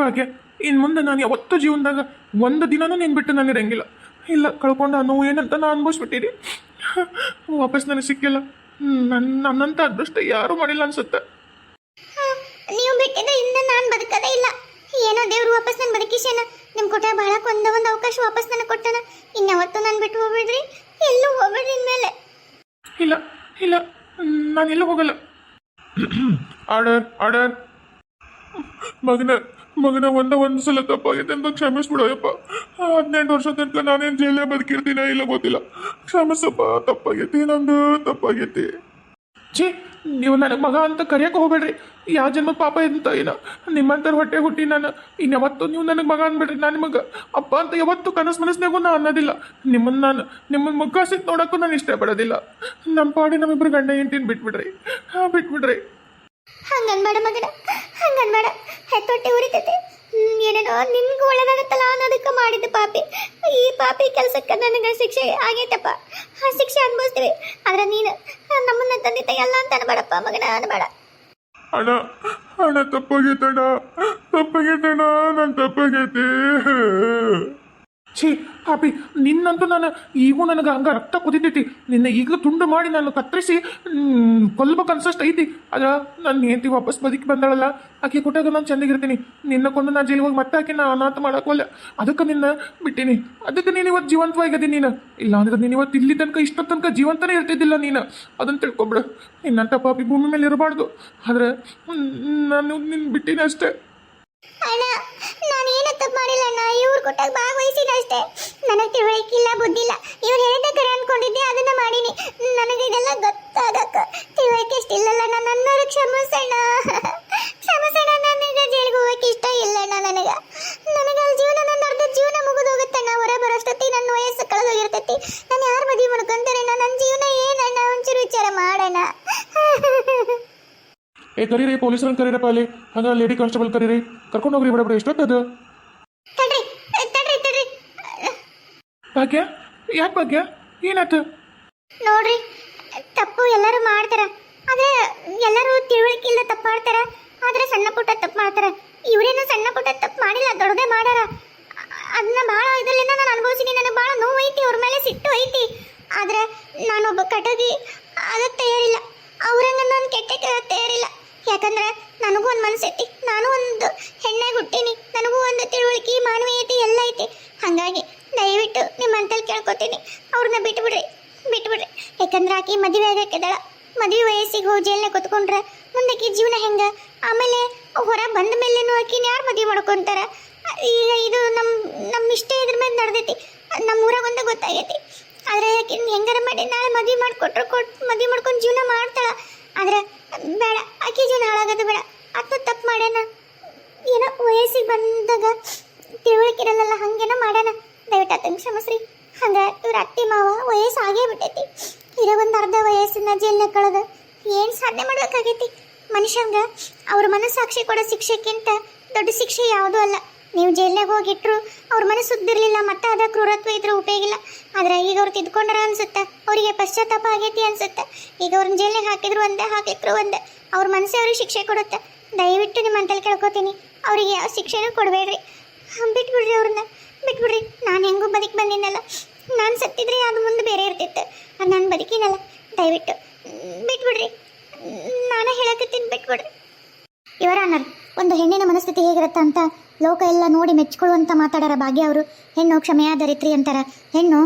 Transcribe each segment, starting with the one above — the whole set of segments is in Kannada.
ಭಾಗ್ಯ ಇನ್ನು ಮುಂದೆ ನಾನು ಯಾವತ್ತೂ ಜೀವನದಾಗ ಒಂದು ದಿನನೂ ನೀನು ಬಿಟ್ಟು ನಾನು ಇರಂಗಿಲ್ಲ. ಇಲ್ಲ ಕಳ್ಕೊಂಡ ನೋವು ಏನಂತ ನಾನು ಅನ್ಭವಿಸ್ಬಿಟ್ಟಿರಿ ವಾಪಸ್ ನನಗೆ ಸಿಕ್ಕಿಲ್ಲ. ನನ್ನ ನನ್ನಂತ ಅದೃಷ್ಟ ಯಾರೂ ಮಾಡಿಲ್ಲ ಅನ್ಸುತ್ತೆ. ನೀವು ಬಿಟ್ಟಿದ್ರೆ ಇನ್ನು ನಾನು ಬದುಕದೇ ಇಲ್ಲ. ಏನೋ ದೇವ್ರು ವಾಪಸ್ ನನ್ನ ಬದುಕಿಸೇನ ನಿಮ್ ಕೊಟ್ಟ ಬಹಳ ಒಂದ ಒಂದು ಅವಕಾಶ ವಾಪಸ್ ನನಗೆ ಕೊಟ್ಟನ. ಇನ್ಯಾವತ್ತು ನಾನು ಬಿಟ್ಟು ಹೋಗ್ಬಿಡ್ರಿ. ಎಲ್ಲೂ ಹೋಗ್ಬಿಡ್ರಿ ಇನ್ಮೇಲೆ ಇಲ್ಲ ಇಲ್ಲ ನಾನು ಎಲ್ಲೂ ಹೋಗಲ್ಲ. Order order. ಮಗನ ಮಗನ ಒಂದ ಒಂದು ಸಲ ತಪ್ಪಾಗಿದೆ ಅಂತ ಕ್ಷಮಿಸ್ಬಿಡೋಯಪ್ಪ ಹದಿನೆಂಟು ವರ್ಷ ತನಕ ನಾನೇನು ಜೈಲೇ ಬದುಕಿರ್ತೀನ ಇಲ್ಲ ಗೊತ್ತಿಲ್ಲ. ಕ್ಷಮಿಸಪ್ಪ, ತಪ್ಪಾಗೈತಿ ನಂದು, ತಪ್ಪಾಗೈತಿ. ಛೀ, ನೀವು ನನಗೆ ಮಗ ಅಂತ ಕರೆಯಕ್ಕೆ ಹೋಗ್ಬೇಡ್ರಿ. ಯಾವ ಜನ್ಮ ಪಾಪ ಎಂತ ಏನ. ನಿಮ್ಮಂತರ ಹೊಟ್ಟೆ ಹುಟ್ಟಿ ನಾನು ಇನ್ಯಾವತ್ತು ನೀವು ನನಗೆ ಮಗ ಅನ್ಬೇಡ್ರಿ. ನಾನು ನಿಮಗೆ ಅಪ್ಪ ಅಂತ ಯಾವತ್ತು ಕನಸು ಮನಸ್ಸಿನಾಗೂ ನಾನು ಅನ್ನೋದಿಲ್ಲ. ನಿಮ್ಮನ್ನು ನಾನು ನಿಮ್ಮನ್ನ ಮುಖ ಸಿಟ್ಟು ನೋಡೋಕ್ಕೂ ನಾನು ಇಷ್ಟಪಡೋದಿಲ್ಲ. ನಮ್ಮ ಪಾಡಿ ನಮ್ಮಿಬ್ರು ಗಂಡ ಹೆಂಡ್ತಿನ ಬಿಟ್ಬಿಡ್ರಿ. ಹಾಂ, ಬಿಟ್ಬಿಡ್ರಿ. ಹಂಗನ್ಬೇಡ ಮಗನ, ಹಂಗನ್ಬೇಡ. ಹೆತ್ತೊಟ್ಟೆ ಉರಿತೈತೆ. ಏನೇನೋ ನಿಮ್ಗೆ ಒಳ್ಳೇದಾಗತ್ತಲ್ಲ ಅನ್ನೋದಕ್ಕೆ ಮಾಡಿದ್ದು ಪಾಪಿ. ಈ ಪಾಪಿ ಕೆಲಸಕ್ಕೆ ನನಗೆ ಶಿಕ್ಷೆ ಆಗೈತಪ್ಪ. ಆ ಶಿಕ್ಷೆ ಅನುಭವಿಸ್ತೀವಿ. ಆದ್ರೆ ನೀನು ನಮ್ಮನ್ನ ತಂದೆ ತಾಯಿ ಅಲ್ಲ ಅಂತ ಅನ್ಬೇಡಪ್ಪ, ಮಗನ ಅನ್ಬೇಡ ಅಣ್ಣ ಅಣ್ಣ ತಪ್ಪಾಗೈತಣ್ಣ ತಪ್ಪಾಗೈತಣ್ಣ ನಾನು ತಪ್ಪಾಗೈತಿ. ಛೀ ಪಾಪಿ ನಿನ್ನಂತೂ ನಾನು ಈಗೂ ನನಗೆ ಹಂಗ ರಕ್ತ ಕುದಿತೈತಿ. ನಿನ್ನ ಈಗ ತುಂಡು ಮಾಡಿ ನಾನು ಕತ್ತರಿಸಿ ಕೊಲ್ಬೇಕು ಅನ್ಸಷ್ಟು ಐತಿ ಆದ್ರೆ ನನ್ನ ಹೆಂಡತಿ ವಾಪಸ್ ಬದುಕಿ ಬಂದಾಳಲ್ಲ. ಆಕೆ ಕೊಟ್ಟಾಗ ನಾನು ಚೆನ್ನಾಗಿರ್ತೀನಿ ನಿನ್ನ ಕೊಂದು ನಾನು ಜೈಲಿಗೆ ಮತ್ತೆ ಆಕೆ ನಾ ಅನಾಥ ಮಾಡಕ್ಕೋಲ್ಲ ಅದಕ್ಕೆ ನಿನ್ನ ಬಿಟ್ಟಿನಿ. ಅದಕ್ಕೆ ನೀನು ಇವತ್ತು ಜೀವಂತವಾಗಿದೆ ನೀನು. ಇಲ್ಲ ಅಂದ್ರೆ ನೀನು ಇವತ್ತು ಇಲ್ಲಿ ತನಕ ಇಷ್ಟ ತನಕ ಜೀವಂತನೇ ಇರ್ತಿದ್ದಿಲ್ಲ ನೀನು. ಅದನ್ನು ತಿಳ್ಕೊಬಿಡು. ನಿನ್ನಂಥ ಪಾಪಿ ಭೂಮಿ ಮೇಲೆ ಇರಬಾರ್ದು ಆದ್ರೆ ನಾನು ನಿನ್ನ ಬಿಟ್ಟಿನಿ ಅಷ್ಟೇ. ಅಣ್ಣ, ನಾನು ಏನು ತಪ್ಪು ಮಾಡಿಲ್ಲ ಅಣ್ಣ. ಇವ್ರು ಕೊಟ್ಟಾಗ ಭಾಗವಹಿಸಿನ ಅಷ್ಟೇ ನನಗೆ ತಿಳುವಳಿಕಿಲ್ಲ ಬುದ್ಧಿಲ್ಲ ಇವ್ರು ಹೇಳಿದ ಕರೆ ಅನ್ಕೊಂಡಿದ್ದೆ, ಅದನ್ನ ಮಾಡೀನಿ. ನನಗೆ ಇದೆಲ್ಲ ಗೊತ್ತಾಗಕ್ಕ. ಕರೀರಿ ಪೊಲೀಸರನ್ನ ಕರೀರಪ್ಪ ಅಲ್ಲಿ. ಹಂಗ ಲೇಡಿ ಕಾನ್ಸ್ಟೇಬಲ್ ಕರೀರಿ. ಕರ್ಕೊಂಡು ಹೋಗ್ರಿ ಬಿಡ ಬಿಡ ಎಷ್ಟೊತ್ತದು? ಭಾಗ್ಯ ಯಾಕೆ ಭಾಗ್ಯ? ಏನಾಯ್ತು? ನೋಡ್ರಿ ತಪ್ಪು ಎಲ್ಲರೂ ಮಾಡ್ತಾರ. ಆದ್ರೆ ಎಲ್ಲರೂ ತಿಳುವಳಿಕೆ ಇಲ್ಲ ತಪ್ಪು ಮಾಡ್ತಾರ. ಆದ್ರೆ ಸಣ್ಣ ಪುಟ್ಟ ತಪ್ಪು ಮಾಡ್ತಾರ. ಇವರೇನು ಸಣ್ಣ ಪುಟ್ಟ ತಪ್ಪು ಮಾಡಿಲ್ಲ ದೊಡ್ಡದೇ ಮಾಡ್ಯಾರ. ಅದನ್ನ ಭಾಳ ಇದರಿಂದ ನಾನು ಅನುಭವಿಸಿನಿ. ನನಗೆ ಭಾಳ ನೋವು ಐತಿ ಅವ್ರ ಮೇಲೆ ಸಿಟ್ಟು ಐತಿ. ಆದ್ರೆ ನಾನೊಬ್ಬ ಕಟಗಿ ಅದಕ್ಕೆ ತಯಾರಿಲ್ಲ. ಅವ್ರಂಗ ನಾನು ಕೆಟ್ಟ ತಯಾರಿಲ್ಲ. ಯಾಕಂದ್ರೆ ನನಗೂ ಒಂದು ಮನಸ್ಸೈತಿ ನಾನು ಒಂದು ಹೆಣ್ಣಾಗಿ ಹುಟ್ಟೀನಿ, ನನಗೂ ಒಂದು ತಿಳುವಳಿಕೆ, ಮಾನವೀಯತೆ ಎಲ್ಲ ಐತಿ. ಹಾಗಾಗಿ ದಯವಿಟ್ಟು ನಿಮ್ಮ ಅಂತಲ್ಲಿ ಕೇಳ್ಕೊತೀನಿ, ಅವ್ರನ್ನ ಬಿಟ್ಬಿಡ್ರಿ ಬಿಟ್ಬಿಡ್ರಿ. ಯಾಕಂದ್ರೆ ಆಕೆ ಮದುವೆ ಆಗಕ್ಕಿದ್ದಾಳ ಮದುವೆ ವಯಸ್ಸಿಗೆ ಹೋಗಿ ಜೈಲ್ನ ಕೂತ್ಕೊಂಡ್ರೆ ಮುಂದಕ್ಕೆ ಜೀವನ ಹೆಂಗ? ಆಮೇಲೆ ಹೊರ ಬಂದ ಮೇಲೇನು ಆಕಿನ ಯಾರು ಮದುವೆ ಮಾಡ್ಕೊಂತಾರ? ಈಗ ಇದು ನಮ್ಮ ನಮ್ಮ ಇಷ್ಟ ಇದ್ರ ಮೇಲೆ ನಡೆದೈತಿ ನಮ್ಮ ಊರಾಗ ಒಂದು ಗೊತ್ತಾಗೈತಿ. ಆದ್ರೆ ಆಕಿನ ಹೆಂಗಾರ ಮಾಡಿ ನಾಳೆ ಮದುವೆ ಮಾಡ್ಕೊಟ್ರು ಕೊಟ್ಟು ಮದುವೆ ಮಾಡ್ಕೊಂಡು ಜೀವನ ಮಾಡ್ತಾಳೆ. ಆದ್ರೆ ಬೇಡ, ಆಕಿ ಜನ ಹಾಳಾಗೋದು ಬೇಡ. ಅತ್ತ ತಪ್ಪು ಮಾಡ್ಯಾನ. ಏನೋ ವಯಸ್ಸಿಗೆ ಬಂದಾಗ ತಿಳುವಳಿಕಿರಲ್ಲ ಹಂಗೇನೋ ಮಾಡ್ಯಾನ. ದಯವಿಟ್ಟು ಆತನ ಕ್ಷಮಸ್ರಿ. ಹಂಗ ಇವ್ರ ಅತ್ತೆ ಮಾವ ಆಗೇ ಬಿಟ್ಟೈತಿ. ಇರೋ ಒಂದು ಅರ್ಧ ವಯಸ್ಸಿನ ಜೈಲ್ನ ಕಳೆದ ಏನು ಸಾಧನೆ ಮಾಡ್ಬೇಕಾಗೈತಿ? ಮನುಷ್ಯಂಗ ಅವ್ರ ಮನಸ್ಸಾಕ್ಷಿ ಕೊಡೋ ಶಿಕ್ಷೆಕ್ಕಿಂತ ದೊಡ್ಡ ಶಿಕ್ಷೆ ಯಾವುದೂ ಅಲ್ಲ. ನೀವು ಜೈಲ್ನಾಗ ಹೋಗಿಟ್ರು ಅವ್ರ ಮನಸ್ಸು ಸುದ್ದಿರ್ಲಿಲ್ಲ, ಮತ್ತೆ ಅದ ಕ್ರೂರತ್ವ ಇದ್ರೆ ಉಪಯೋಗಿಲ್ಲ ಆದ್ರೆ ಈಗ ಅವ್ರು ತಿದ್ಕೊಂಡ್ರ ಅನ್ಸುತ್ತೆ? ಅವರಿಗೆ ಪಶ್ಚಾತ್ತಾಪ ಆಗೈತಿ ಅನ್ಸುತ್ತೆ? ಈಗ ಅವ್ರನ್ನ ಜೈಲ್ನಾಗ ಹಾಕಿದ್ರು ಒಂದೇ ಹಾಕಿದ್ರು ಒಂದೇ. ಅವ್ರ ಮನಸ್ಸೇ ಅವ್ರಿಗೆ ಶಿಕ್ಷೆ ಕೊಡುತ್ತೆ? ದಯವಿಟ್ಟು ನಿಮ್ಮ ಅಂತಲ್ಲಿ ಕೇಳ್ಕೊತೀನಿ. ಅವರಿಗೆ ಯಾವ ಶಿಕ್ಷೆನೂ ಕೊಡಬೇಡ್ರಿ. ಬಿಟ್ಬಿಡ್ರಿ ಅವ್ರನ್ನ ಬಿಟ್ಬಿಡ್ರಿ. ನಾನು ಹೆಂಗೂ ಬದುಕಿ ಬಂದಿನಲ್ಲ. ನಾನು ಸತ್ತಿದ್ರೆ ಅದು ಮುಂದೆ ಬೇರೆ ಇರ್ತಿತ್ತು. ಅದು ನಾನು ಬದುಕಿನಲ್ಲ. ದಯವಿಟ್ಟು. ಬಿಟ್ಬಿಡ್ರಿ. ನಾನು ಹೇಳಕತ್ತೀನಿ, ಬಿಟ್ಬಿಡ್ರಿ. ಇವರ ಒಂದು ಹೆಣ್ಣಿನ ಮನಸ್ಥಿತಿ ಹೇಗಿರುತ್ತೆ ಅಂತ ಲೋಕ ಎಲ್ಲ ನೋಡಿ ಮೆಚ್ಕೊಳ್ಳುವಂತ ಮಾತಾಡಾರ ಭಾಗ್ಯ ಅವರು. ಹೆಣ್ಣು ಕ್ಷಮೆಯ ದರಿತ್ರಿ ಅಂತಾರ. ಹೆಣ್ಣು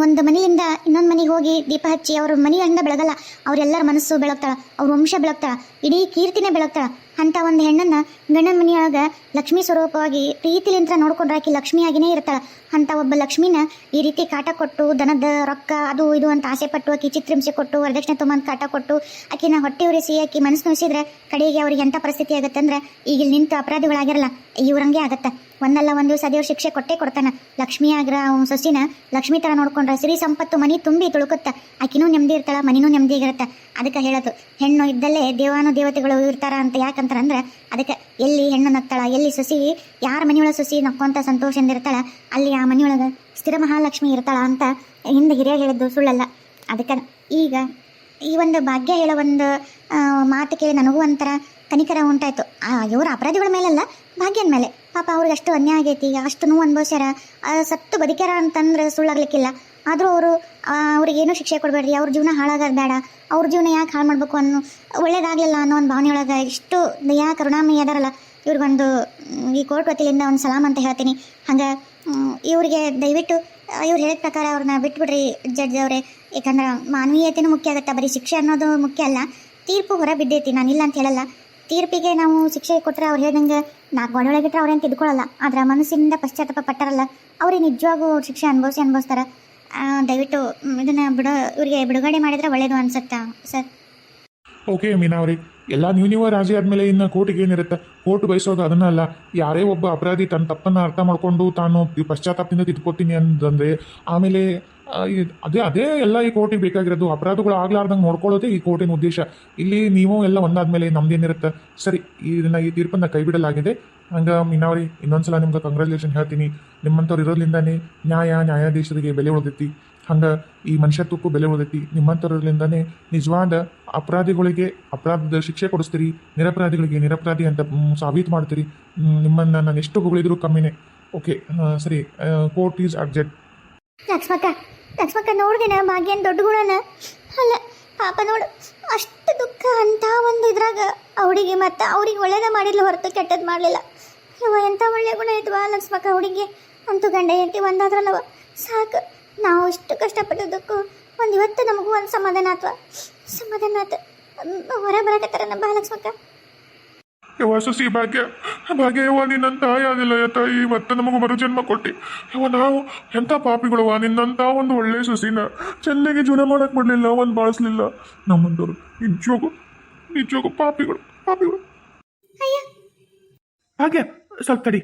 ಒಂದು ಮನೆಯಿಂದ ಇನ್ನೊಂದು ಮನೆಗೆ ಹೋಗಿ ದೀಪ ಹಚ್ಚಿ ಅವ್ರ ಮನೆಯಿಂದ ಬೆಳಗಲ್ಲ. ಅವ್ರೆಲ್ಲರ ಮನಸ್ಸು ಬೆಳಗ್ತಾಳ. ಅವ್ರ ವಂಶ ಬೆಳಗ್ತಾಳ. ಇಡೀ ಕೀರ್ತಿನೇ ಬೆಳಗ್ತಾಳ. ಅಂತ ಒಂದು ಹೆಣ್ಣನ್ನ ಗಂಡನ ಮನೆಯೊಳಗ ಲಕ್ಷ್ಮಿ ಸ್ವರೂಪವಾಗಿ ಪ್ರೀತಿಲಿಂತ್ರ ನೋಡ್ಕೊಂಡ್ರೆ ಆಕಿ ಲಕ್ಷ್ಮಿಯಾಗಿನೇ ಇರ್ತಾಳ. ಅಂತ ಒಬ್ಬ ಲಕ್ಷ್ಮಿನ ಈ ರೀತಿ ಕಾಟ ಕೊಟ್ಟು, ದನದ ರೊಕ್ಕ, ಅದು ಇದು ಅಂತ ಆಸೆ ಪಟ್ಟು, ಆಕಿ ಚಿತ್ರಿಂಸೆ ಕೊಟ್ಟು, ವರದಕ್ಷಿಣೆ ತುಂಬ ಕಾಟ ಕೊಟ್ಟು, ಆಕಿನ ಹೊಟ್ಟೆ ಉರಿಸಿ, ಆಕಿ ಮನಸ್ಸು ನೋಯಿಸಿದ್ರೆ ಕಡೆಗೆ ಅವ್ರಿಗೆ ಎಂಥ ಪರಿಸ್ಥಿತಿ ಆಗುತ್ತೆ ಅಂದ್ರೆ ಈಗ ಇಲ್ಲಿ ನಿಂತು ಅಪರಾಧಿಗಳಾಗಿರಲ್ಲ, ಇವ್ರಂಗೆ ಆಗತ್ತೆ. ಒಂದಲ್ಲ ಒಂದು ದಿವಸ ದೇವ್ರ ಶಿಕ್ಷೆ ಕೊಟ್ಟೇ ಕೊಡ್ತಾನ. ಲಕ್ಷ್ಮಿ ಆಗ್ರ ಅವ್ನ ಸೊಸಿನ ಲಕ್ಷ್ಮಿ ತರ ನೋಡ್ಕೊಂಡ್ರೆ ಸಿರಿ ಸಂಪತ್ತು ಮನಿ ತುಂಬಿ ತುಳುಕುತ್ತ. ಆಕಿನೂ ನೆಮ್ಮದಿ ಇರ್ತಾಳ, ಮನಿನೂ ನೆಮ್ಮದಿ ಇರುತ್ತೆ. ಅದಕ್ಕೆ ಹೇಳೋದು, ಹೆಣ್ಣು ಇದ್ದಲ್ಲೇ ದೇವಾನು ದೇವತೆಗಳು ಇರ್ತಾರ ಅಂತ ಯಾಕಂತಾರ ಅಂದ್ರೆ, ಅದಕ್ಕೆ ಎಲ್ಲಿ ಹೆಣ್ಣು ನತ್ತಾಳ, ಎಲ್ಲಿ ಸೊಸಿ, ಯಾರ ಮನೆಯೊಳಗೆ ಸೊಸಿ ನಕ್ಕೊಂತ ಸಂತೋಷದಿಂದ ಇರ್ತಾಳ, ಅಲ್ಲಿ ಆ ಮನೆಯೊಳಗೆ ಸ್ಥಿರ ಮಹಾಲಕ್ಷ್ಮಿ ಇರ್ತಾಳ ಅಂತ ಹಿಂದೆ ಹಿರಿಯ ಹೇಳಿದ್ದು ಸುಳ್ಳಲ್ಲ. ಅದಕ್ಕೆ ಈಗ ಈ ಒಂದು ಭಾಗ್ಯ ಹೇಳೋ ಒಂದು ಮಾತು ಕೇಳಿ ನನಗೂ ಒಂಥರ ಕನಿಕರ ಉಂಟಾಯ್ತು. ಇವರ ಅಪರಾಧಿಗಳ ಮೇಲಲ್ಲ ಭಾಗ್ಯನ ಮೇಲೆ. ಪಾಪ ಅವ್ರಿಗೆ ಅಷ್ಟು ಅನ್ಯಾಯ ಆಗೈತಿ, ಅಷ್ಟು ನೋವು ಅನುಭವಿಸ್ಯಾರ. ಸತ್ತು ಬದುಕ್ಯಾರ ಅಂತಂದ್ರೆ ಸುಳ್ಳಾಗ್ಲಿಕ್ಕಿಲ್ಲ ಆದರೂ ಅವರು ಅವ್ರಿಗೇನು ಶಿಕ್ಷೆ ಕೊಡಬೇಡ್ರಿ, ಅವ್ರ ಜೀವನ ಹಾಳಾಗೋದು ಬೇಡ. ಅವ್ರ ಜೀವನ ಯಾಕೆ ಹಾಳು ಮಾಡ್ಬೇಕು ಅನ್ನೋ, ಒಳ್ಳೇದಾಗಲಿಲ್ಲ ಅನ್ನೋ ಒಂದು ಭಾವನೆ ಒಳಗೆ ಇಷ್ಟು ದಯಾ ಕರುಣಾಮಯ ಅದಾರಲ್ಲ. ಇವ್ರಿಗೊಂದು, ಈ ಕೋರ್ಟ್ ವತಿಲಿಂದ ಒಂದು ಸಲಾಮ್ ಅಂತ ಹೇಳ್ತೀನಿ. ಹಂಗೆ ಇವರಿಗೆ ದಯವಿಟ್ಟು, ಇವ್ರು ಹೇಳಿದ ಪ್ರಕಾರ ಅವ್ರನ್ನ ಬಿಟ್ಬಿಡ್ರಿ ಜಡ್ಜ್ ಅವರೇ. ಯಾಕಂದ್ರೆ ಮಾನವೀಯತೆನೂ ಮುಖ್ಯ ಆಗುತ್ತೆ, ಬರೀ ಶಿಕ್ಷೆ ಅನ್ನೋದು ಮುಖ್ಯ ಅಲ್ಲ. ತೀರ್ಪು ಹೊರ ಬಿದ್ದೈತಿ ನಾನು ಇಲ್ಲ ಅಂತ ಹೇಳಲ್ಲ. ತೀರ್ಪಿಗೆ ನಾವು ಶಿಕ್ಷೆ ಕೊಟ್ಟರೆ ಅವ್ರು ಹೇಳ್ದಂಗೆ ನಾಲ್ಕು ಒಳಗಿಟ್ರೆ ಅವ್ರೇನು ತಿದ್ಕೊಳ್ಳಲ್ಲ ಆದ್ರೆ ಮನಸ್ಸಿನಿಂದ ಪಶ್ಚಾತ್ತಾಪ ಪಟ್ಟಾರಲ್ಲ, ಅವ್ರಿಗೆ ನಿಜವಾಗೂ ಶಿಕ್ಷೆ ಅನುಭವಿಸಿ ಅನುಭವಿಸ್ತಾರೆ. ದಯವಿಟ್ಟು ಇದನ್ನು ಬಿಡೋ, ಇವರಿಗೆ ಬಿಡುಗಡೆ ಮಾಡಿದ್ರೆ ಒಳ್ಳೇದು ಅನ್ಸುತ್ತಾ, ಸರ್? ಓಕೆ ಮೀನಾ ಅವ್ರಿ ಎಲ್ಲ ನೀವು ನೀವು ರಾಜಿ ಆದಮೇಲೆ ಇನ್ನು ಕೋರ್ಟಿಗೆ ಏನಿರುತ್ತೆ? ಕೋರ್ಟ್ ಬಯಸೋದು ಅದನ್ನಲ್ಲ ಯಾರೇ ಒಬ್ಬ ಅಪರಾಧಿ ತನ್ನ ತಪ್ಪನ್ನು ಅರ್ಥ ಮಾಡಿಕೊಂಡು ತಾನು ಪಶ್ಚಾತ್ತಾಪದಿಂದ ತಿದ್ಕೋತೀನಿ ಅಂತಂದರೆ ಆಮೇಲೆ ಅದೇ ಅದೇ ಎಲ್ಲ ಈ ಕೋರ್ಟಿಗೆ ಬೇಕಾಗಿರೋದು. ಅಪರಾಧಗಳು ಆಗ್ಲಾರ್ದಂಗೆ ನೋಡ್ಕೊಳ್ಳೋದೇ ಈ ಕೋರ್ಟಿನ ಉದ್ದೇಶ. ಇಲ್ಲಿ ನೀವು ಎಲ್ಲ ಒಂದಾದ್ಮೇಲೆ ನಮ್ದೇನಿರುತ್ತೆ ಸರಿ, ಇದನ್ನ ಈ ತೀರ್ಪನ್ನ ಕೈ ಬಿಡಲಾಗಿದೆ ಹಂಗೆ ಮೀನಾವ್ರಿ, ಇನ್ನೊಂದ್ಸಲ ನಿಮ್ಗೆ ಕಂಗ್ರ್ಯಾಚುಲೇಷನ್ ಹೇಳ್ತೀನಿ. ನಿಮ್ಮಂಥವ್ರು ಇರೋದ್ರಿಂದನೇ ನ್ಯಾಯ ನ್ಯಾಯಾಧೀಶರಿಗೆ ಬೆಲೆ ಉಳಿದೈತಿ. ಹಂಗೆ ಈ ಮನುಷ್ಯತ್ವಕ್ಕೂ ಬೆಲೆ ಉಳಿದೈತಿ. ನಿಮ್ಮಂಥವ್ರಿಂದನೇ ನಿಜವಾದ ಅಪರಾಧಿಗಳಿಗೆ ಅಪರಾಧದ ಶಿಕ್ಷೆ ಕೊಡಿಸ್ತೀರಿ. ನಿರಪರಾಧಿಗಳಿಗೆ ನಿರಪರಾಧಿ ಅಂತ ಸಾಬೀತು ಮಾಡ್ತೀರಿ. ನಿಮ್ಮನ್ನ ನಾನು ಎಷ್ಟು ಹೊಗಳಿದ್ರು ಕಮ್ಮಿನೇ. ಓಕೆ ಸರಿ court is urgent Lakshmakka Lakshmakka ನೋಡ್ದೇನ? ಭಾಗ್ಯನ್ ದೊಡ್ಡ ಗುಣನ ಅಲ್ಲ, ಪಾಪ ನೋಡು, ಅಷ್ಟು ದುಃಖ ಅಂತ ಒಂದು ಇದ್ರಾಗ ಅವಳಿಗೆ ಮತ್ತೆ ಅವ್ರಿಗೆ ಒಳ್ಳೇದ ಮಾಡಿಲ್ಲ ಹೊರತು ಕೆಟ್ಟದ್ದು ಮಾಡಲಿಲ್ಲ. ಇವ ಎಂಥ ಒಳ್ಳೆ ಗುಣ ಇದ್ವಾ ಲಕ್ಷ್ಮಕ್ಕ ಹುಡುಗಿ? ಅಂತೂ ಗಂಡ ಹೆಂಡತಿ ಒಂದಾದ್ರಲ್ಲವ? ಸಾಕು, ನಾವು ಇಷ್ಟು ಕಷ್ಟಪಟ್ಟದಕ್ಕೂ ಒಂದು ಇವತ್ತು ನಮಗೂ ಒಂದು ಸಮಾಧಾನ ಆತ್ವ. ಸಮಾಧಾನ ಆತ. ಹೊರ ಬರಕತ್ತಾರ ನಮ್ಮ ಲಕ್ಷ್ಮಕ್ಕ? ಯವ್ವ ಸಸಿ ಭಾಗ್ಯ ಭಾಗ್ಯ ಯವ್ವ ನಿನ್ನಂತ ತಾಯಾದಿಲ್ಲ ತಾಯಿ ಮತ್ತೆ ನಮಗೆ ಮರು ಜನ್ಮ ಕೊಟ್ಟಿ. ಯವ್ವ ನಾವು ಎಂಥ ಪಾಪಿಗಳವ್ವ ನಿನ್ನಂತ ಒಂದು ಒಳ್ಳೆ ಸುಸಿನ ಚೆನ್ನಾಗಿ ಜೀವನ ಮಾಡಕ್ ಬಿಡ್ಲಿಲ್ಲ ಒಂದು ಬಾಳಿಸ್ಲಿಲ್ಲ. ನಮ್ಮಂದವರು ನಿಜೋಗು ನಿಜೋಗು ಪಾಪಿಗಳು ಪಾಪಿಗಳು. ಹಾಗೆ ಸ್ವಲ್ಪ ತಡಿ.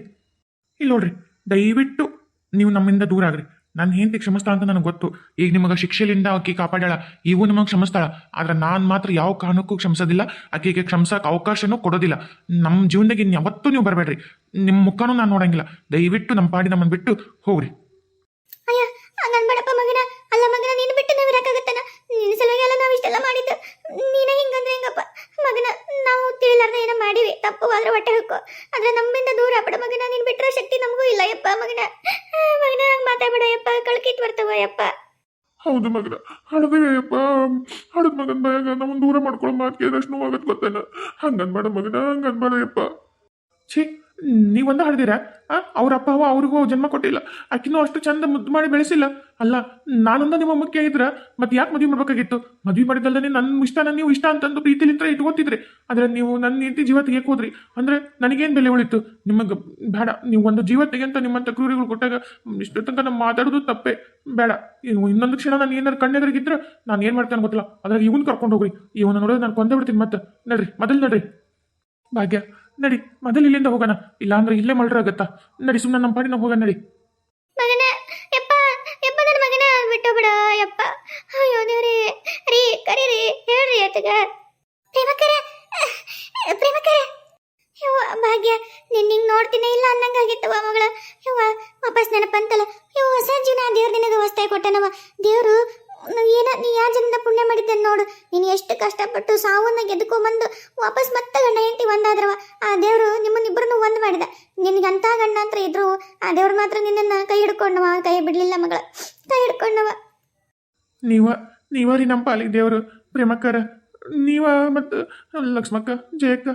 ಇಲ್ಲಿ ನೋಡ್ರಿ ದಯವಿಟ್ಟು ನೀವು ನಮ್ಮಿಂದ ದೂರ ಆಗ್ರಿ. ನನ್ನ ಹೆಂಡತಿ ಕ್ಷಮಿಸ್ತಾಳ ಅಂತ ನನಗೆ ಗೊತ್ತು. ಈಗ ನಿಮಗೆ ಶಿಕ್ಷೆಲಿಂದ ಆಕಿ ಕಾಪಾಡ್ಯಾಳ, ಇವು ನಿಮಗೆ ಕ್ಷಮಿಸ್ತಾಳ. ಆದ್ರೆ ನಾನು ಮಾತ್ರ ಯಾವ ಕಾರಣಕ್ಕೂ ಕ್ಷಮಿಸೋದಿಲ್ಲ, ಆಕೆಗೆ ಕ್ಷಮಿಸಕ್ಕೆ ಅವಕಾಶನೂ ಕೊಡೋದಿಲ್ಲ. ನಮ್ಮ ಜೀವನದಾಗ ಇನ್ನು ಯಾವತ್ತೂ ನೀವು ಬರಬೇಡ್ರಿ. ನಿಮ್ಮ ಮುಖನೂ ನಾನು ನೋಡಂಗಿಲ್ಲ. ದಯವಿಟ್ಟು ನಮ್ಮ ಪಾಡಿ ನಮ್ಮನ್ನು ಬಿಟ್ಟು ಹೋಗ್ರಿ ಅಯ್ಯ ಹಂಗನ್ಬೇಡಪ್ಪ ಮಗನ ಅಲ್ಲ ಮಗನ ನೀನು ಬಿಟ್ಟು ನಾವು ಇರಕ್ಕಾಗತ್ತನ ನಿನ್ನ ಸಲುವಾಗಿ ಎಲ್ಲ ನಾವು ಇಷ್ಟೆಲ್ಲ ಮಾಡಿದ್ದು ನೀನೇ ಹಿಂಗಂದ್ರೆ ಹೆಂಗಪ್ಪ ಮಗನ ನಾವು ತಿಳಿಲಾರ್ದ ಏನೋ ಮಾಡಿವಿ. ತಪ್ಪು ಆದ್ರೆ ಹೊಟ್ಟೆ ಹೊಕ್ಕು. ಆದ್ರೆ ನಮ್ಮಿಂದ ದೂರ ಆಗ್ಬೇಡ ಮಗನ, ನೀನ್ ಬಿಟ್ಟರೆ ಶಕ್ತಿ ನಮಗೂ ಇಲ್ಲ, ಯಪ್ಪ ಮಗನ. ಮಗನ, ಹಂಗೆ ಮಾತಾಡ್ಬೇಡ ಯಪ್ಪ, ಕಳ್ಕಿತ್ ಬರ್ತವ ಯಪ್ಪ. ಹೌದು ಮಗನ ಹಳದಯ್ಯಪ್ಪ ಹಳದ ಮಗನ ಬಾಯಾಗ ನಮ್ಮನ್ನು ದೂರ ಮಾಡ್ಕೊಳ್ಳೋ ಮಾತು ಕೇಳಿದಷ್ಟು ನೋವಾಗತ್ತೆ ಗೊತ್ತೇನ? ಹಂಗನ್ಬೇಡ ಮಗನ ಹಂಗನ್ಬೇಡಯಪ್ಪ ಛೀ. ನೀವೊಂದ ಹಡ್ದಿರ? ಅವ್ರ ಅಪ್ಪ ಅವ ಅವ್ರಿಗೂ ಜನ್ಮ ಕೊಟ್ಟಿಲ್ಲ. ಆಕಿನೂ ಅಷ್ಟು ಚಂದ ಮುದ್ದು ಮಾಡಿ ಬೆಳೆಸಿಲ್ಲ. ಅಲ್ಲ, ನಾನೊಂದ ನಿಮ್ಮ ಮುಖ್ಯ ಇದ್ರ ಮತ್ತೆ ಯಾಕೆ ಮದುವೆ ಮಾಡ್ಬೇಕಾಗಿತ್ತು? ಮದುವೆ ಮಾಡಿದಲ್ಲದೆ ನನ್ನ ಇಷ್ಟನ ನೀವು ಇಷ್ಟ ಅಂತಂದು ಪ್ರೀತಿಲಿಂತ್ರ ಇಟ್ಕೊತಿದ್ರಿ. ಆದ್ರೆ ನೀವು ನನ್ನ ನೀತಿ ಜೀವ ತೆಗೆಯಕ್ಕೆ ಹೋದ್ರಿ. ಅಂದ್ರೆ ನನಗೇನು ಬೆಲೆ ಉಳಿತು? ನಿಮಗೆ ಬೇಡ. ನೀವು ಒಂದು ಜೀವ ತೆಗೆಯಂತ ನಿಮ್ಮಂತ ಕ್ರೂರಿಗಳು ಕೊಟ್ಟಾಗ ಇಷ್ಟು ತನಕ ನಮ್ಮ ಮಾತಾಡೋದು ತಪ್ಪೇ. ಬೇಡ. ಇನ್ನು ಇನ್ನೊಂದು ಕ್ಷಣ ನಾನು ಏನಾರು ಕಣ್ಣೆದ್ರಿಗಿದ್ರೆ ನಾನು ಏನು ಮಾಡ್ತೇನೆ ಗೊತ್ತಿಲ್ಲ. ಅದ್ರಾಗ ಇವನ್ ಕರ್ಕೊಂಡು ಹೋಗ್ರಿ. ಇವನ ನೋಡಿದ್ರೆ ನಾನು ಕೊಂದೇ ಬಿಡ್ತೀನಿ. ಮತ್ತೆ ನಡ್ರಿ, ಮೊದಲು ನಡ್ರಿ. ಭಾಗ್ಯ. ನಡಿ, ಮೊದಲು ಇಲ್ಲಿಂದ ಹೋಗೋಣ. ಇಲ್ಲಾಂದ್ರೆ ಇಲ್ಲೇ ಮಲ್ರಾಗತ್ತಾ ನಡಿ ಸುಮ್ಮನೆ ನಮ್ಮ ಪಾಡಿ ನಾವು ನಡಿ. ಮಗನ, ಯಪ್ಪ ಯಪ್ಪ, ನನ್ನ ಮಗನ ಬಿಟ್ಟು ಬಿಡ ಯಪ್ಪ. ಅಯ್ಯೋ ದೇವ್ರಿ ರೀ ಕರೀರಿ, ಹೇಳ್ರಿ ಅತ್ತಗ ಪ್ರೇಮಕರ ಪ್ರೇಮಕರ. ಯವ್ವ, ಭಾಗ್ಯ ನಿನ್ನ ಹಿಂಗ್ ನೋಡ್ತೀನಿ ಇಲ್ಲ ಅನ್ನಂಗಾಗಿತ್ತವ ಮಗಳ. ಯವ್ವ, ವಾಪಸ್ ನೆನಪಂತಲ್ಲ. ಯವ್ವ, ಹೊಸ ಜೀವನ ದೇವ್ರ ನಿನಗೆ ಹೊಸ್ತಾಗಿ ಕೊಟ್ಟನವ ದೇವ್ರು ನೀ ಯಾವ ಪುಣ್ಯ ಮಾಡಿದ್ದೆ ನೋಡು. ನೀನು ಎಷ್ಟು ಕಷ್ಟಪಟ್ಟು ಸಾವನ್ನ ಗೆದ್ಕೊಂಬಂದು ವಾಪಸ್ ಮತ್ತೆ ಗಂಡ ಹೆಂಡತಿ ಒಂದಾದ್ರವ. ಆ ದೇವ್ರು ನಿಮ್ಮನ್ನಿಬ್ಬರನ್ನು ಒಂದ್ ಮಾಡಿದ. ನಿನಗೆ ಅಂತ ಗಂಡ ಅಂತ ಇದ್ರು. ಆ ದೇವ್ರು ಮಾತ್ರ ನಿನ್ನನ್ನು ಕೈ ಹಿಡ್ಕೊಂಡವ, ಕೈ ಬಿಡಲಿಲ್ಲ ಮಗಳ. ಕೈ ಹಿಡ್ಕೊಂಡವ. ನೀವ ನೀವ ರೀ ನಮ್ಮ ಪಾಲಿಗೆ ದೇವರು. ಪ್ರೇಮಕ್ಕರ. ನೀವ ಮತ್ತು ಲಕ್ಷ್ಮಕ್ಕ, ಜಯಕ್ಕ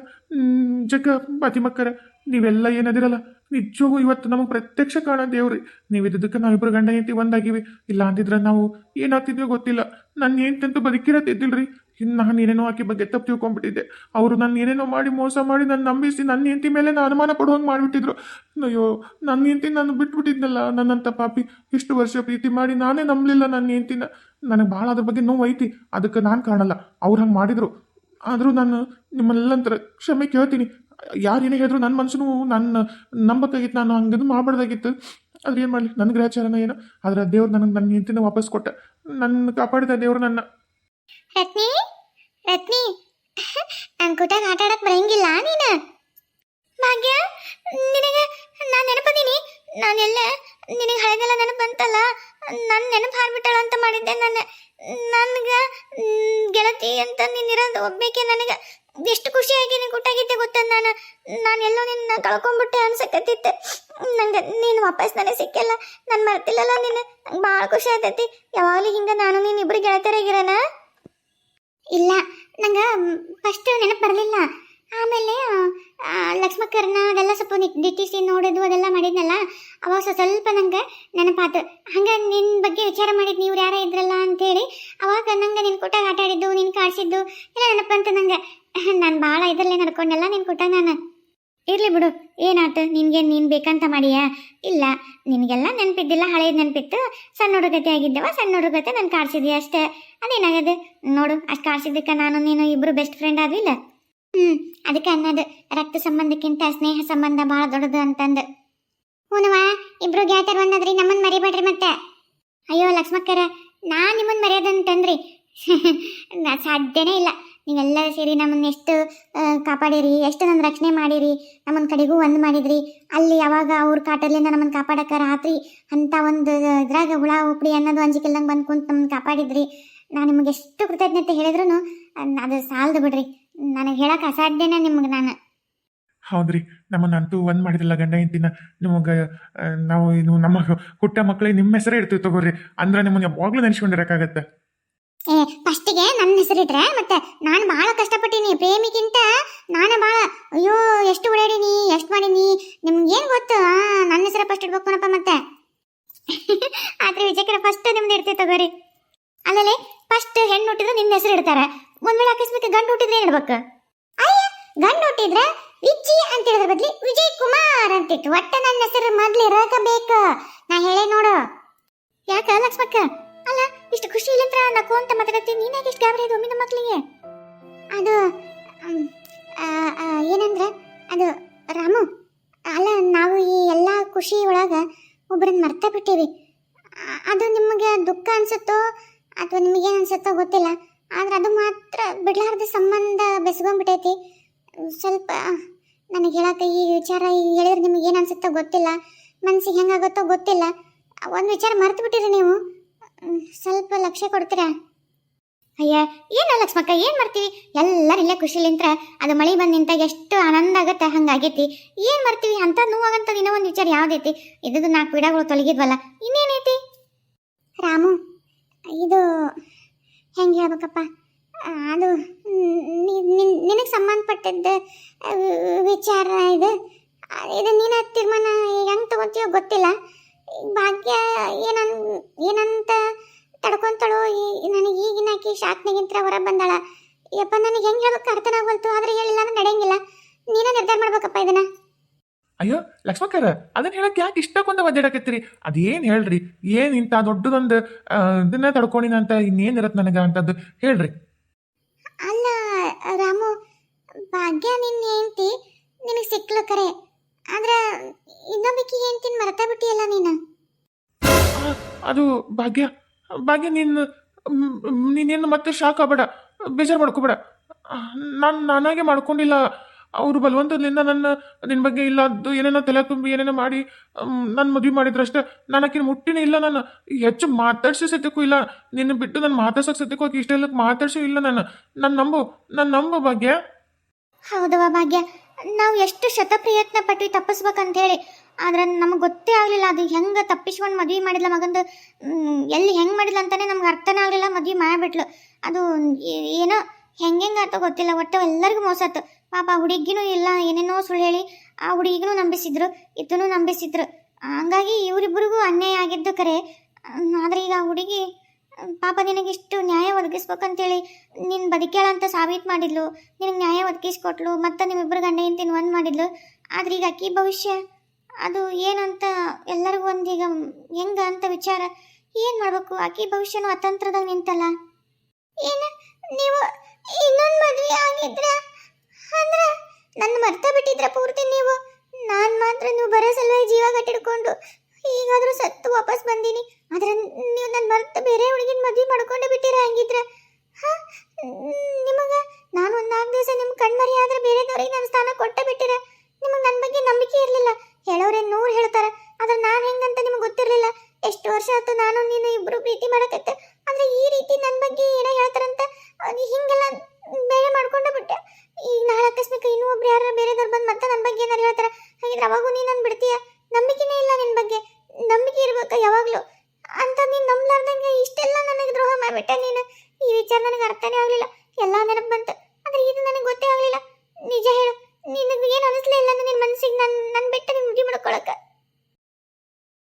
ಜಕ್ಕ ಪಾತಿಮಕ್ಕರ ನೀವೆಲ್ಲ ಏನದಿರಲ್ಲ ನಿಜವಾಗೂ ಇವತ್ತು ನಮಗೆ ಪ್ರತ್ಯಕ್ಷ ಕಾಣೋ ದೇವ್ರಿ. ನೀವು ಇದ್ದಕ್ಕೆ ನಾವಿಬ್ರು ಗಂಡ ಹೆಂಡತಿ ಒಂದಾಗಿವಿ. ಇಲ್ಲ ಅಂತಿದ್ರೆ ನಾವು ಏನಾಗ್ತಿದ್ವಿ ಗೊತ್ತಿಲ್ಲ. ನನ್ನ ಹೆಂಡತಿಂತೂ ಬದುಕಿರತ್ತಿದ್ದಿಲ್ರಿ. ಇನ್ನು ನಾನು ಏನೇನೋ ಆಕೆ ಬಗ್ಗೆ ತಪ್ಪು ತಿಳ್ಕೊಂಡ್ಬಿಟ್ಟಿದ್ದೆ. ಅವರು ನನ್ನ ಏನೇನೋ ಮಾಡಿ ಮೋಸ ಮಾಡಿ ನನ್ನ ನಂಬಿಸಿ ನನ್ನ ಹೆಂಡತಿ ಮೇಲೆ ನಾನು ಅನುಮಾನ ಪಡುವಂಗೆ ಮಾಡಿಬಿಟ್ಟಿದ್ರು. ಅಯ್ಯೋ, ನನ್ನ ಹೆಂಡತಿ ನಾನು ಬಿಟ್ಬಿಟ್ಟಿದ್ನಲ್ಲ ನನ್ನಂಥ ಪಾಪಿ. ಇಷ್ಟು ವರ್ಷ ಪ್ರೀತಿ ಮಾಡಿ ನಾನೇ ನಂಬಲಿಲ್ಲ ನನ್ನ ಹೆಂಡತಿನ. ನನಗೆ ಭಾಳ ಅದ್ರ ಬಗ್ಗೆ ನೋವು ಐತಿ ಅದಕ್ಕೆ ನಾನು ಕಾಣಲ್ಲ. ಅವ್ರು ಹಂಗೆ ಮಾಡಿದ್ರು. ಆದರೂ ನಾನು ನಿಮ್ಮೆಲ್ಲಂತರ ಕ್ಷಮೆ ಕೇಳ್ತೀನಿ. ಯಾರೇನೇ ಹೇಳಿದ್ರು ನನ್ನ ಮನಸ್ಸು ನನ್ನ ನಂಬಕ್ಕಾಗಿತ್ತು, ನಾನು ಹಂಗದು ಮಾಡಬಾರ್ದಾಗಿತ್ತು. ಆದ್ರೆ ಏನು ಮಾಡಲಿ? ನನ್ನ ಗ್ರಹಚಾರನ ಏನೋ. ಆದ್ರೆ ದೇವ್ರು ನನಗೆ ನನ್ನ ನಿಂತಿನ ವಾಪಸ್ ಕೊಟ್ಟ. ನನ್ನ ಕಾಪಾಡಿದ ದೇವ್ರು ನನ್ನ. ರತ್ನಿ? ರತ್ನಿ? ಅಂಕುಟ ಆಟ ಆಡಕ್ ಬರಂಗಿಲ್ಲ ನೀನು? ಭಾಗ್ಯ, ನಿನಗೆ ನಾನು ನೆನಪದೀನಿ. ನಾನೆಲ್ಲ ನಿನಗೆ ಹಳೆದೆಲ್ಲ ನೆನಪು ಬಂತಲ್ಲ? ನನ್ನ ನೆನಪು ಹಾರ್ಬಿಟ್ಟಳು ಅಂತ ಮಾಡಿದ್ದೆ ನಾನು. ನನ್ಗೆ ಗೆಳತಿ ಅಂತ ನೀನಿರೋದು ಒಬ್ಬೇಕೆ ನನಗೆ? ಎಷ್ಟು ಖುಷಿಯಾಗಿ ನೀನು ಕೊಟ್ಟಾಗಿದ್ದೆ ಗೊತ್ತ ನಾನು? ನಾನು ಎಲ್ಲೋ ನಿನ್ನ ಕಳ್ಕೊಂಡ್ಬಿಟ್ಟೆ ಅನ್ಸಕತ್ತಿತ್ತೆ. ನಂಗೆ ನೀನು ವಾಪಸ್ ನನಗೆ ಸಿಕ್ಕಲ್ಲ, ನಾನು ಮರ್ತಿಲ್ಲಲ್ಲ ನೀನು? ನಂಗೆ ಭಾಳ ಖುಷಿ ಆಗ್ತೈತಿ ಯಾವಾಗಲೂ ಹಿಂಗೆ ನಾನು ನೀನು ಇಬ್ಬರು ಗೆಳತಿಯರಾಗಿರೋಣ ಇಲ್ಲ, ನಂಗೆ ಫಸ್ಟ್ ನೆನಪು ಬರಲಿಲ್ಲ. ಆಮೇಲೆ ಲಕ್ಷ್ಮಕರ್ಣ ಅದೆಲ್ಲ ಸ್ವಲ್ಪ ದಿಟ್ಟಿಸಿ ನೋಡೋದು ಅದೆಲ್ಲ ಮಾಡಿದ್ನಲ್ಲ, ಅವಾಗ ಸ್ವಲ್ಪ ನಂಗೆ ನೆನಪಾತು. ಹಂಗೆ ನಿನ್ನ ಬಗ್ಗೆ ವಿಚಾರ ಮಾಡಿದ್ ನೀವು ಯಾರ ಇದ್ರಲ್ಲ ಅಂತೇಳಿ ಅವಾಗ ನಂಗೆ ನಿನ್ನ ಕೊಟ್ಟಾಗ ಆಟ ಆಡಿದ್ದು ನಿನ್ನ ಕಾಡ್ಸಿದ್ದು ಎಲ್ಲ ನೆನಪಂತ ನಂಗೆ. ನಾನು ಭಾಳ ಇದರಲ್ಲೇ ನಡ್ಕೊಂಡೆಲ್ಲ ನಿನ್ನ ಕೊಟ್ಟ ನಾನು. ಇರಲಿ ಬಿಡು ಏನಾಯ್ತು ನಿನಗೆ ನೀನು ಬೇಕಂತ ಮಾಡಿಯಾ? ಇಲ್ಲ, ನಿನಗೆಲ್ಲ ನೆನಪಿದ್ದಿಲ್ಲ, ಹಳೇದು ನೆನಪಿತ್ತು. ಸಣ್ಣ ಹುಡುಗತೆ ಆಗಿದ್ದವ, ಸಣ್ಣ ಹುಡುಗತೆ ನಾನು ಕಾಡ್ಸಿದ್ದೆ ಅಷ್ಟೇ. ಅದೇನಾಗದು? ನೋಡು, ಅಷ್ಟು ಕಾಡ್ಸಿದ್ದಕ್ಕೆ ನಾನು, ನೀನು ಇಬ್ಬರು ಬೆಸ್ಟ್ ಫ್ರೆಂಡ್ ಆದ್ವಿಲ್ಲ ಹ್ಞೂ ಅದಕ್ಕೆ ಅನ್ನೋದು. ರಕ್ತ ಸಂಬಂಧಕ್ಕಿಂತ ಸ್ನೇಹ ಸಂಬಂಧ ಭಾಳ ದೊಡ್ಡದು ಅಂತಂದು. ಹೂನವ ಇಬ್ರು ಗೆಳತಿಯರು ಒಂದಾದ್ರಿ ನಮ್ಮನ್ ಮರಿಬೇಡ್ರಿ ಮತ್ತೆ. ಅಯ್ಯೋ ಲಕ್ಷ್ಮಕ್ಕರ ನಾ ನಿಮ್ಮನ್ನು ಮರೆಯೋದಂತಂದ್ರಿ. ಸಾಧ್ಯನೇ ಇಲ್ಲ. ನೀವೆಲ್ಲ ಸೇರಿ ನಮ್ಮನ್ನ ಎಷ್ಟು ಕಾಪಾಡಿರಿ, ಎಷ್ಟು ನನ್ನ ರಕ್ಷಣೆ ಮಾಡಿರಿ, ನಮ್ಮನ್ ಕಡೆಗೂ ಒಂದು ಮಾಡಿದ್ರಿ. ಅಲ್ಲಿ ಯಾವಾಗ ಅವ್ರ ಕಾಟರ್ಲಿಂದ ನಮ್ಮನ್ನ ಕಾಪಾಡಕ ರಾತ್ರಿ ಅಂತ ಒಂದು ಇದ್ರಾಗ ಹುಳ, ಉಪ್ಡಿ ಅನ್ನೋದು ಅಂಜಿಕೆಲ್ದಂಗೆ ಬಂದು ಕುಂತು ಕಾಪಾಡಿದ್ರಿ. ನಾ ನಿಮಗೆ ಎಷ್ಟು ಕೃತಜ್ಞತೆ ಹೇಳಿದ್ರು ಅದು ಸಾಲದು ಬಿಡ್ರಿ. ನನಗೆ ಹೇಳಕ್ಕೆ ಅಸಾಧ್ಯನೇ ನಿಮ್ಗೆ ನಾನು. ಹೌದ್ರಿ ನಮ್ಮನ್ನಂತೂ ಒಂದ್ ಮಾಡಿದಿಲ್ಲ ಗಂಡ ಹೆಂಡತಿನ ನಿಮಗೆ ನಾವು ಇದು ನಮ್ಮ ಹುಟ್ಟ ಮಕ್ಕಳಿಗೆ ನಿಮ್ಮ ಹೆಸರೇ ಇಡ್ತೀವಿ ತಗೋರಿ ಅಂದ್ರೆ ನಿಮ್ಮನ್ನ ಯಾವಾಗ್ಲೂ ನೆನ್ಸ್ಕೊಂಡಿರಕ್ಕಾಗತ್ತೆ. ಏ ಫಸ್ಟಿಗೆ ನನ್ನ ಹೆಸರಿಟ್ರೆ ಮತ್ತೆ ನಾನು ಬಹಳ ಕಷ್ಟಪಟ್ಟಿನಿ ಪ್ರೇಮಿಗಿಂತ ನಾನು ಬಹಳ ಅಯ್ಯೋ ಎಷ್ಟು ಓಡಾಡೀನಿ ಎಷ್ಟು ಮಾಡೀನಿ ನಿಮ್ಗೇನು ಗೊತ್ತು? ಆ, ನನ್ನ ಹೆಸರು ಫಸ್ಟ್ ಇಡ್ಬೇಕು ಕಣಪ್ಪ ಮತ್ತೆ. ಆದ್ರೆ ವಿಜಯಕರ ಫಸ್ಟ್ ನಿಮ್ದು ಇಡ್ತೀವಿ ತಗೋರಿ. ಆಮೇಲೆ ಫಸ್ಟ್ ಹೆಣ್ಣು ಹುಟ್ಟಿದ್ರೆ ನಿಮ್ಮ ಹೆಸರು ಇಡ್ತಾರೆ ಒಂದ್ ವೇಳೆ ಅಕಸ್ಮಾತ್ ಗಂಡು ಹುಟ್ಟಿದ್ರೆ ಹೇಳ್ಬೇಕ. ಅಯ್ಯ, ಗಂಡು ಹುಟ್ಟಿದ್ರೆ ವಿಜಿ ಅಂತ ಹೇಳಿದ್ರ ಬದ್ಲಿ ವಿಜಯ್ ಕುಮಾರ್ ಅಂತಿತ್ತು ಒಟ್ಟ ನನ್ನ ಹೆಸರು ಮೊದ್ಲು ಇರಕ ಬೇಕು. ನಾ ಹೇಳೇ ನೋಡು. ಯಾಕ ಲಕ್ಷ್ಮಕ್ಕ? ಅಲ್ಲ, ಇಷ್ಟು ಖುಷಿ ಇಲ್ಲಂತ್ರ ನಕ್ಕೊಂತ ಮಾತಾಡತ್ತೀನಿ ನೀನಾಗ ಇಷ್ಟು ಗಾಬರಿ ಅದು ಒಮ್ಮಿನ ಮಕ್ಕಳಿಗೆ ಅದು ಏನಂದ್ರೆ ಅದು ರಾಮು. ಅಲ್ಲ, ನಾವು ಈ ಎಲ್ಲ ಖುಷಿ ಒಳಗ ಒಬ್ಬರನ್ನ ಮರ್ತ ಬಿಟ್ಟೀವಿ. ಅದು ನಿಮಗೆ ದುಃಖ ಅನ್ಸುತ್ತೋ, ಅಥವಾ ನಿಮಗೇನು ಅನ್ಸುತ್ತೋ ಗೊತ್ತಿಲ್ಲ. ಆದ್ರೆ ಅದು ಮಾತ್ರ ಬಿಡ್ಲಾರ್ದ ಸಂಬಂಧ ಬೆಸ್ಕೊಂಡ್ಬಿಟ್ಟೈತಿ ಸ್ವಲ್ಪ ನನಗೆ ಹೇಳಕ್ಕ ಈ ವಿಚಾರ ಹೇಳಿದ್ರೆ ನಿಮ್ಗೆ ಏನು ಅನ್ಸುತ್ತೋ ಗೊತ್ತಿಲ್ಲ. ಮನ್ಸಿಗೆ ಹೆಂಗಾಗುತ್ತೋ ಗೊತ್ತಿಲ್ಲ. ಒಂದು ವಿಚಾರ ಮರ್ತು ಬಿಟ್ಟಿರಿ ನೀವು. ಸ್ವಲ್ಪ ಲಕ್ಷ್ಯ ಕೊಡ್ತೀರಾ? ಅಯ್ಯ, ಏನ ಲಕ್ಷ್ಮಕ್ಕ, ಏನು ಮಾಡ್ತೀವಿ ಎಲ್ಲರೂ ಇಲ್ಲೇ ಖುಷಿಲಿಂತ್ರ ಅದು ಮಳೆ ಬಂದ್ ನಿಂತ ಎಷ್ಟು ಆನಂದ ಆಗುತ್ತೆ, ಹಂಗಾಗೈತಿ. ಏನು ಮಾಡ್ತೀವಿ? ಅಂತ ನೋವಾಗಂತ ಇನ್ನೂ ಒಂದು ವಿಚಾರ ಯಾವುದೈತಿ? ಇದ್ದು ನಾಲ್ಕು ಪೀಡಾಗಳು ತೊಲಗಿದ್ವಲ್ಲ, ಇನ್ನೇನೈತಿ? ರಾಮು, ಇದು ಹೆಂಗೆ ಹೇಳ್ಬೇಕಪ್ಪ? ಅದು ನಿನಗೆ ಸಂಬಂಧಪಟ್ಟದ್ದು ವಿಚಾರ ಇದು. ಇದು ನೀನು ತೀರ್ಮಾನ ಹೆಂಗೆ ತಗೋತೀಯೋ ಗೊತ್ತಿಲ್ಲ. ಭಾಗ್ಯ ಏನನ್, ಏನಂತ ತಡ್ಕೊಂತಾಳೋ ನನಗೆ ಈಗಿನ ಆಕಿ ಶಾಕ್ನಿಗಿಂತ ಹೊರ ಬಂದಾಳ. ಯಪ್ಪ, ನನಗೆ ಹೆಂಗೆ ಹೇಳ್ಬೇಕು ಅರ್ಥನ ಆದರೆ ಆದ್ರೆ ಹೇಳಿಲ್ಲ ಅಂದ್ರೆ ನಡೆಯಂಗಿಲ್ಲ. ನೀನೇ ನಿರ್ಧಾರ ಮಾಡ್ಬೇಕಪ್ಪ ಇದನ್ನ. ಅಯ್ಯೋ ಲಕ್ಷ್ಮಕ್ಕರ ಅದನ್ನ ಹೇಳಕ್ ಯಾಕೆ ಇಷ್ಟಕ್ಕೊಂದು ಒದ್ದಾಡಕತ್ತೀರಿ ಅದೇನ್ ಹೇಳ್ರಿ? ಏನ್ ಇಂಥ ದೊಡ್ಡದೊಂದು ಇದನ್ನ ತಡ್ಕೊಂಡಿನ ಅಂತ ಇನ್ನೇನ್ ಇರತ್ ನನಗ ಅಂತದ್ದು ಹೇಳ್ರಿ. ಅಲ್ಲ ರಾಮು ಭಾಗ್ಯ ನಿನ್ನ ಹೆಂಡತಿ ನಿನಗೆ ಸಿಕ್ಲು ಕರೆ. ಆದ್ರೆ ಇನ್ನೊಬ್ಬಕಿ ಹೆಂಡ್ತಿನ ಮರ್ತ ಬಿಟ್ಟಿಯಲ್ಲ ನೀನು ಅದು ಭಾಗ್ಯ ಭಾಗ್ಯ ನೀನು ನೀನೇನು ಮತ್ತೆ ಶಾಕ್ ಆಗಬೇಡ ಬೇಜಾರು ಮಾಡ್ಕೋಬೇಡ. ನಾನು ನಾನಾಗೆ ಮಾಡ್ಕೊಂಡಿಲ್ಲ. ಅವರು ಬಲವಂತದಿಂದ ನನ್ನ ನಿನ್ನ ಬಗ್ಗೆ ಇಲ್ಲ ಅದು ಏನೇನೋ ತಲೆ ತುಂಬಿ ಏನೇನೋ ಮಾಡಿ ನನ್ನ ಮದುವೆ ಮಾಡಿದ್ರಷ್ಟೇ ನಾನು ಆಕಿನ ಮುಟ್ಟಿನೇ ಇಲ್ಲ ನಾನು ಹೆಚ್ಚು ಮಾತಾಡ್ಸೋ ಸತ್ಯಕ್ಕೂ ಇಲ್ಲ. ನಿನ್ನ ಬಿಟ್ಟು ನಾನು ಮಾತಾಡ್ಸೋಕೆ ಸತ್ಯಕ್ಕೂ ಆಕೆ ಇಷ್ಟೆಲ್ಲ ಮಾತಾಡ್ಸೋ ಇಲ್ಲ ನಾನು ನನ್ನ ನಂಬು ನನ್ನ ನಂಬು ಭಾಗ್ಯ. ಹೌದವ ಭಾಗ್ಯ. ನಾವು ಎಷ್ಟು ಶತ ಪ್ರಯತ್ನ ಪಟ್ವಿ ತಪ್ಪಿಸ್ಬೇಕಂತ ಹೇಳಿ ಆದ್ರೆ ನಮಗೆ ಗೊತ್ತೇ ಆಗಲಿಲ್ಲ ಅದು ಹೆಂಗೆ ತಪ್ಪಿಸ್ಕೊಂಡು ಮದುವೆ ಮಾಡಿಲ್ಲ ಮಗಂದು. ಎಲ್ಲಿ ಹೆಂಗೆ ಮಾಡಿಲ್ಲ ಅಂತಾನೆ ನಮ್ಗೆ ಅರ್ಥನೇ ಆಗಲಿಲ್ಲ, ಮದುವೆ ಮಾಡಿಬಿಟ್ಲು. ಅದು ಏನು ಹೆಂಗೆ ಅಂತ ಗೊತ್ತಿಲ್ಲ, ಒಟ್ಟು ಎಲ್ಲರಿಗೂ ಮೋಸ ಆತು. ಪಾಪ ಹುಡುಗಿನೂ ಇಲ್ಲ, ಏನೇನೋ ಸುಳ್ಳು ಹೇಳಿ ಆ ಹುಡುಗಿಗೂ ನಂಬಿಸಿದ್ರು ಇದನ್ನು ನಂಬಿಸಿದ್ರು. ಹಂಗಾಗಿ ಇವರಿಬ್ಬರಿಗೂ ಅನ್ಯಾಯ ಆಗಿದ್ದು ಕರೆ. ಆದರೆ ಈಗ ಹುಡುಗಿ, ಪಾಪ ನಿನಗಿಷ್ಟು ನ್ಯಾಯ ಒದಗಿಸ್ಬೇಕಂತೇಳಿ ನಿನ್ನ ಬದುಕೇಳ ಅಂತ ಸಾಬೀತು ಮಾಡಿದ್ಲು, ನಿನಗೆ ನ್ಯಾಯ ಒದಗಿಸ್ಕೊಟ್ಲು, ಮತ್ತು ನಿಮ್ಮಿಬ್ಬರು ಗಂಡ ಹೆಂಡ್ತಿನ ಒಂದು ಮಾಡಿದ್ಲು. ಆದ್ರೆ ಈಗ ಅಕ್ಕಿ ಭವಿಷ್ಯ, ಅದು ಏನಂತ ಎಲ್ಲರಿಗೂ ಒಂದೀಗ ಹೆಂಗ ಅಂತ ವಿಚಾರ. ಏನು ಮಾಡಬೇಕು? ಅಕ್ಕಿ ಭವಿಷ್ಯನೂ ಅತಂತ್ರದಾಗ ನಿಂತಲ್ಲ. ಏನು? ನೀವು ಇನ್ನೊಂದು ಮದುವೆ ಆಗಿದ್ರ ಅಂದ್ರೆ ನನ್ನ ಮರ್ತ ಬಿಟ್ಟಿದ್ರ ಪೂರ್ತಿ ನೀವು? ನಾನು ಮಾತ್ರ ನೀವು ಬರೋ ಸಲುವಾಗಿ ಜೀವ ಕಟ್ಟಿಡ್ಕೊಂಡು ಈಗಾದರೂ ಸತ್ತು ವಾಪಸ್ ಬಂದೀನಿ. ಆದ್ರೆ ನೀವು ನನ್ನ ಮರ್ತ ಬೇರೆ ಹುಡುಗಿನ ಮದುವೆ ಮಾಡ್ಕೊಂಡೇ ಬಿಟ್ಟಿರ ಹಂಗಿದ್ರ? ನಿಮಗ ನಾನು ಒಂದು ನಾಲ್ಕು ದಿವಸ ನಿಮ್ಮ ಕಣ್ಮರಿ ಆದ್ರೆ ಬೇರೆದವ್ರಿಗೆ ನನ್ನ ಸ್ಥಾನ ಕೊಟ್ಟ ಬಿಟ್ಟಿರ. ನಿಮಗೆ ನನ್ನ ಬಗ್ಗೆ ನಂಬಿಕೆ ಇರಲಿಲ್ಲ. ಹೇಳೋರೇ ನೂರು ಹೇಳ್ತಾರೆ. ಆದ್ರೆ ನಾನು ಹೆಂಗಂತ ನಿಮ್ಗೆ ಗೊತ್ತಿರಲಿಲ್ಲ. ಎಷ್ಟು ವರ್ಷ ಆಯ್ತು ನಾನು ನೀನು ಇಬ್ರು ಪ್ರೀತಿ ಮಾಡಕತ್ತೆ. ಆದ್ರೆ ಈ ರೀತಿ ನನ್ನ ಬಗ್ಗೆ ಏನೋ ಹೇಳ್ತಾರಂತ ಹಿಂಗೆಲ್ಲ ಬೇರೆ ಬಂದು ಮತ್ತೆ ನನ್ನ ಬಗ್ಗೆ ಏನಾರು ಹೇಳ್ತಾರೆ? ಹಾಗಿದ್ರೆ ಅವಾಗೂ ನೀನು ನನ್ನ